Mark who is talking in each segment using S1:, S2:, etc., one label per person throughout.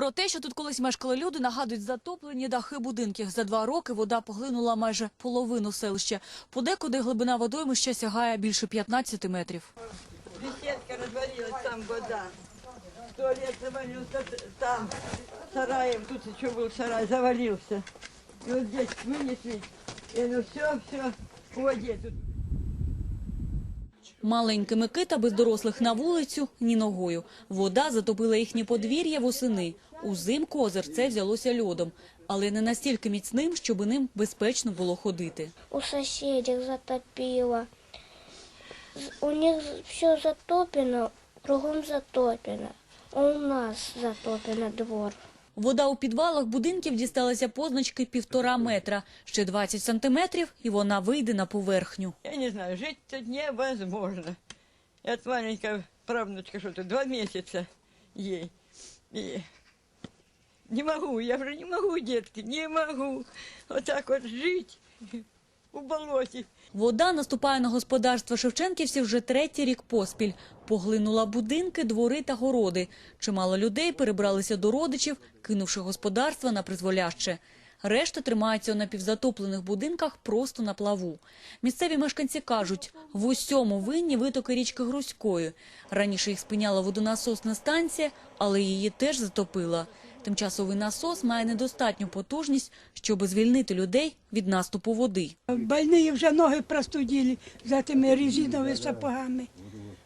S1: Про те, що тут колись мешкали люди, нагадують затоплені дахи будинків. За два роки вода поглинула майже половину селища. Подекуди глибина водоймища сягає більше 15 метрів.
S2: Беседка развалилась, там вода. Туалет завалился там, сараем, тут еще был сарай, завалился. И вот здесь вынесли, и ну все, все, в воде тут.
S1: Маленькі Микита без дорослих на вулицю ні ногою. Вода затопила їхнє подвір'я восени. Узимку озерце взялося льодом, але не настільки міцним, щоб ним безпечно було ходити.
S3: у соседей затопило. У них все затоплено, кругом затоплено. У нас затоплено двор.
S1: Вода у підвалах будинків дісталася позначки півтора метра. Ще 20 сантиметрів, і вона вийде на поверхню.
S2: Я не знаю, жить тут невозможно. Я от маленькая правнучка, что тут, два месяца ей. И не могу, я уже не могу, детки, не могу. Вот так вот жить у болоте.
S1: Вода наступає на господарство шевченківців вже третій рік поспіль. Поглинула будинки, двори та городи. Чимало людей перебралися до родичів, кинувши господарства на призволяще. Решта тримаються у напівзатоплених будинках просто на плаву. Місцеві мешканці кажуть, в усьому винні витоки річки Грузької. Раніше їх спиняла водонасосна станція, але її теж затопила. Тимчасовий насос має недостатню потужність, щоб звільнити людей від наступу води.
S4: Больные вже ноги простудили за тими резиновими сапогами.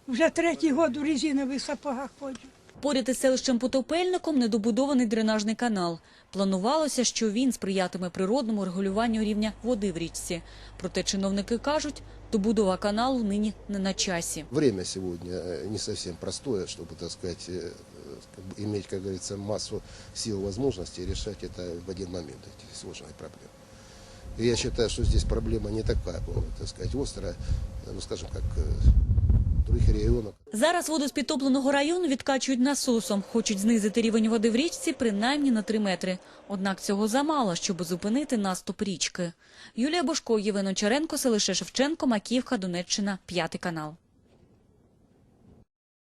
S4: Вже третій год у резинових сапогах ходжу.
S1: Поряд із селищем Потопельником недобудований дренажний канал. Планувалося, що він сприятиме природному регулюванню рівня води в річці. Проте чиновники кажуть, добудова каналу нині не на часі.
S5: Время сегодня э, не совсем простое, чтобы, так сказать, э, как бы иметь, как говорится, массу сил, возможностей решать это в один момент, эти сложные проблемы. И я считаю, что здесь проблема не такая, ну, так сказать, острая, ну, скажем, как э, в других регионах.
S1: Зараз воду з підтопленого району відкачують насосом. Хочуть знизити рівень води в річці принаймні на 3 метри. Однак цього замало, щоб зупинити наступ річки. Юлія Бошко, Євген Очаренко, селище Шевченко, Макіївка, Донеччина, п'ятий канал.